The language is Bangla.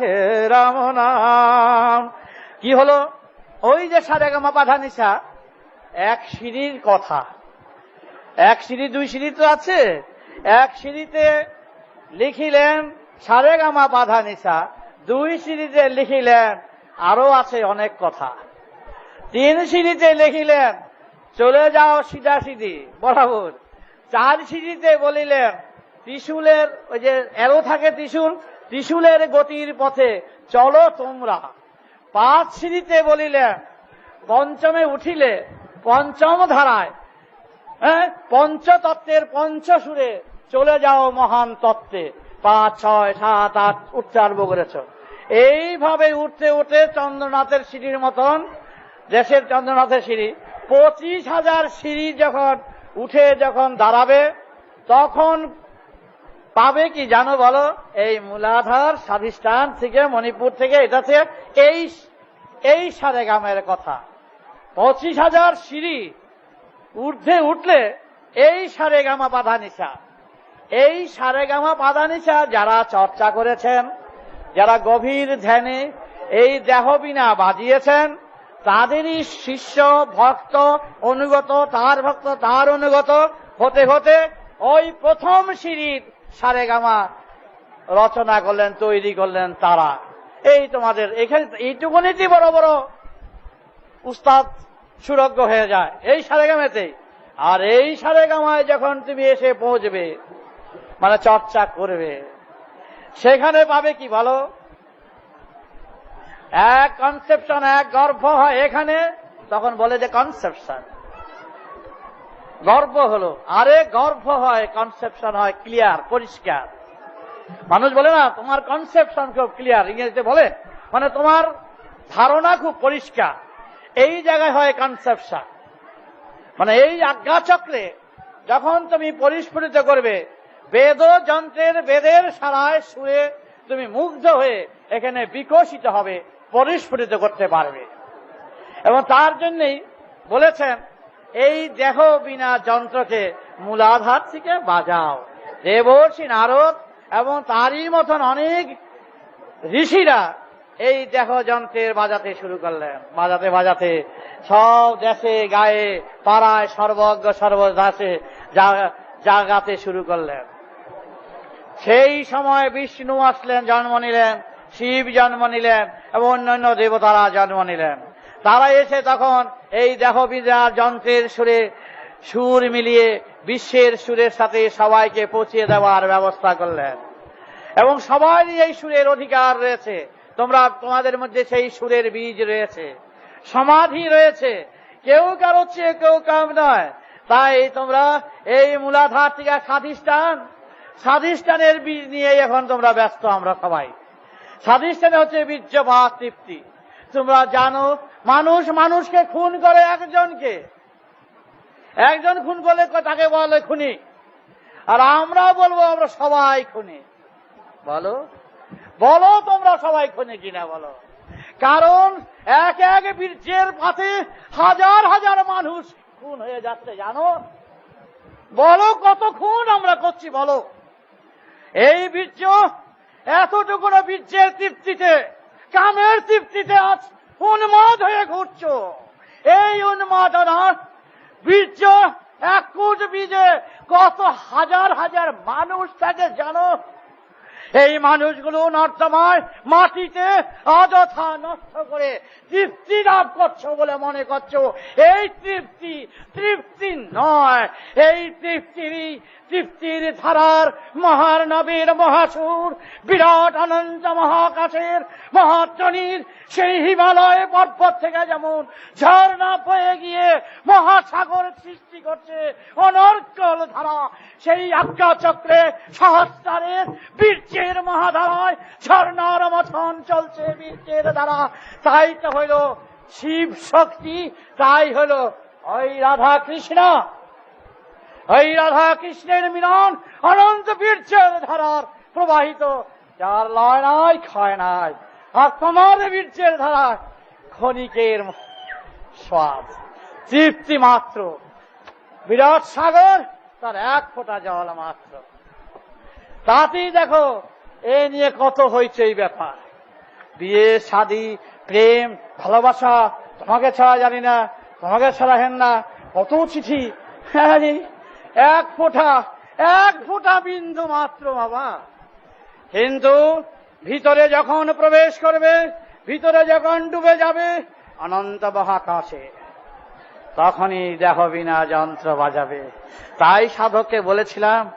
হে রাম নাম কি হলো? ওই যে সারেগামা পাধা নিশা, এক সিঁড়ির কথা। এক সিঁড়ি, দুই সিঁড়ি তো আছে। এক সিঁড়িতে লিখিলেন সারেগামা পাধা নিশা, দুই সিঁড়িতে লিখিলেন আরও আছে অনেক কথা। তিন সিঁড়িতে লিখিলেন, চলে যাও সিধা সিধি, বরাবর। চার সিঁড়িতে বলিলেন ত্রিশূলের, ওই যে এরো থাকে ত্রিশূল, ত্রিশূলের গতির পথে চলো তোমরা। পাঁচ সিঁড়িতে বলিলেন পঞ্চমে উঠিলে, পঞ্চম ধারায় হ্যাঁ পঞ্চতত্ত্বের পঞ্চসুরে চলে যাও মহান তত্ত্বে। পাঁচ, ছয়, সাত, আট, উঠতে আরম্ভ করেছ। এইভাবে উঠতে উঠে চন্দ্রনাথের সিঁড়ির মতন, দেশের চন্দ্রনাথের সিঁড়ি, পঁচিশ হাজার সিঁড়ি যখন উঠে যখন দাঁড়াবে, তখন পাবে কি জানো বলো? এই মূলাধার স্বাধিষ্ঠান থেকে, মণিপুর থেকে, এটা থেকে এই এই সারেগামের কথা। পঁচিশ হাজার সিঁড়ি ঊর্ধ্বে উঠলে এই সারে সারেগামা পাধানিসা এই সারে সারেগামা পাধানিসা যারা চর্চা করেছেন, যারা গভীর ধ্যানে এই দেহবিনা বাজিয়েছেন, তাদেরই শিষ্য, ভক্ত, অনুগত, তার ভক্ত, তার অনুগত হতে হতে ওই প্রথম সিঁড়ির সারেগামা রচনা করলেন, তৈরি করলেন তারা। এই তোমাদের, এখানে এইটুকুনিতেই বড় বড়। উস্তাদ সুরজ্ঞ হয়ে যায়, এই সারে সারেগামেতেই আর এই সারেগামায় যখন তুমি এসে পৌঁছবে মানে চর্চা করবে, সেখানে পাবে কি বলো? এক কনসেপশন এক গর্ভ হয় এখানে, তখন বলে যে কনসেপশন গর্ব হলো। আরে গর্ভ হয় কনসেপশন হয় ক্লিয়ার পরিষ্কার। মানুষ বলে না, তোমার কনসেপশন খুব ক্লিয়ার ইংরেজিতে বলে। মানে তোমার ধারণা খুব পরিষ্কার। এই জায়গায় হয় কনসেপশন মানে এই আজ্ঞা চক্রে যখন তুমি পরিস্ফুটিত করবে বেদ যন্ত্রের বেদের সারায় সুরে তুমি মুগ্ধ হয়ে এখানে বিকশিত হবে, পরিস্ফুটিত করতে পারবে। এবং তার জন্যই বলেছেন এই দেহ বিনা যন্ত্রকে মূলাধার থেকে বাজাও দেবর্ষী নারদ এবং তারই মতন অনেক ঋষিরা এই দেহ যন্ত্রের বাজাতে শুরু করলেন। বাজাতে বাজাতে সব দেশে, গায়ে, পাড়ায়, সর্বজ্ঞ, সর্বদাসে জাগাতে শুরু করলেন। সেই সময় বিষ্ণু আসলেন, জন্ম নিলেন, শিব জন্ম নিলেন এবং অন্যান্য দেবতারা জন্ম নিলেন। তারা এসে তখন এই দেহবিদার যন্ত্রের সুরে সুর মিলিয়ে বিশ্বের সুরের সাথে সবাইকে পৌঁছিয়ে দেওয়ার ব্যবস্থা করলেন। এবং সবারই এই সুরের অধিকার রয়েছে। তোমরা তোমাদের মধ্যে সেই সুরের বীজ রয়েছে। সমাধি রয়েছে। কেউ কারও চেয়ে কেউ কাম নয়। তাই তোমরা এই মূলাধার থেকে স্বাধিষ্ঠান, স্বাধিষ্ঠানের বীজ নিয়ে এখন তোমরা ব্যস্ত আমরা সবাই। স্বাধিষ্ঠানে হচ্ছে বীর্য বা তৃপ্তি। তোমরা জানো মানুষ মানুষকে খুন করে একজনকে। একজন খুন করলে তাকে বলে খুনি। আর আমরা বলব, আমরা সবাই খুনি। বলো? বলো তোমরা সবাই খুনি কিনা বলো? কারণ এক এক বীর্যের পাতে হাজার হাজার মানুষ খুন হয়ে যাচ্ছে, জানো? বলো কত খুন আমরা করছি, বলো? এই বীর্য এতটুকু বীর্যের তৃপ্তিতে, কামের তৃপ্তিতে আজ উন্মাদ হয়ে ঘুরছ। এই উন্মাদনার বীর্য এক কোট বীজে কত হাজার হাজার মানুষ থাকে জানো? এই মানুষগুলো নর্দমায় মাটিতে অযথা নষ্ট করে তৃপ্তি লাভ করছ বলে মনে করছ। এই তৃপ্তি তৃপ্তি নয়। এই তৃপ্তিরই, তৃপ্তির ধারার মহার নবীর মহাসুর, বিরাট অনন্ত মহাকাশের মহাত্রণীর সেই হিমালয় পর্বত থেকে যেমন ঝর্ণা বয়ে গিয়ে মহাসাগর সৃষ্টি করছে অনর্কল ধারা সেই আজ্ঞা চক্রে সহস্রারের বীর্যের মহাধারায় ঝর্ণার মথন চলছে বীর্যের দ্বারা। তাই তো হইল শিব শক্তি, তাই হইল ওই রাধা কৃষ্ণ। ওই রাধা কৃষ্ণের মিলন অনন্ত বীর্যের ধারার প্রবাহিত, যার লয় নাই, ক্ষয় নাই। আর তোমার বীর্যের ধারা ক্ষণিকের স্বাদ, তৃপ্তি মাত্র। বিরাট সাগর, তার এক ফোঁটা জল মাত্র। তাতেই দেখো এ নিয়ে কত হয়েছে এই ব্যাপার? বিয়ে শাদি প্রেম ভালোবাসা তোমাকে ছাড়া জানি না তোমাকে ছাড়া হেন না কত চিঠি? আরে, এক ফোঁটা এক ফোঁটা বিন্দু মাত্র বাবা। কিন্তু ভিতরে যখন প্রবেশ করবে ভিতরে যখন ডুবে যাবে অনন্ত মহাকাশে। তখনই দেহ বিনা যন্ত্র বাজাবে। তাই সাধককে বলেছিলাম